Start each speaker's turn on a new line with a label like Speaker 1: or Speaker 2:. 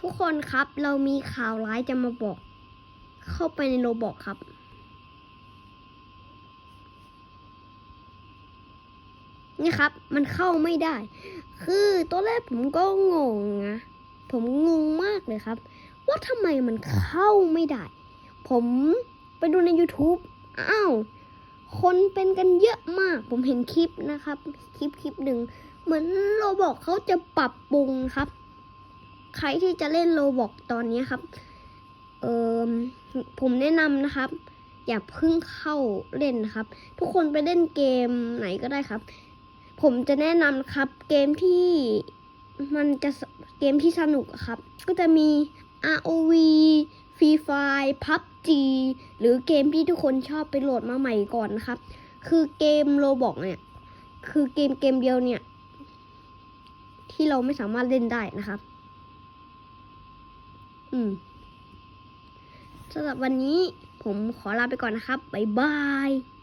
Speaker 1: ทุกคนครับเรามีข่าวร้ายจะมาบอก เข้าไปในโรบอกครับ นี่ครับ มันเข้าไม่ได้ คือตอนแรกผมก็งงนะผมงงมากเลยครับ ว่าทำไมมันเข้าไม่ได้ ผมไปดูใน YouTube อ้าวคนเป็นกันเยอะมาก ผมเห็นคลิปนะครับ คลิปคลิปหนึ่ง เหมือนโรบอกเขาจะปรับปรุงครับ ใครที่จะเล่นโรบอกตอนนี้ครับ เออผมแนะนำนะครับ อย่าเพิ่งเข้าเล่นนะครับ ทุกคนไปเล่นเกมไหนก็ได้ครับ ผมจะแนะนำครับ เกมที่มันจะเกมที่สนุกครับ ก็จะมี ROV Free Fire PUBG หรือเกมที่ทุกคนชอบไปโหลดมาใหม่ก่อนนะครับ คือเกมโรบอกเนี่ยคือเกมเกมเดียวเนี่ย ที่เราไม่สามารถเล่นได้นะครับ อืมสำหรับวันนี้ผมขอลาไปก่อนนะครับ บ๊ายบาย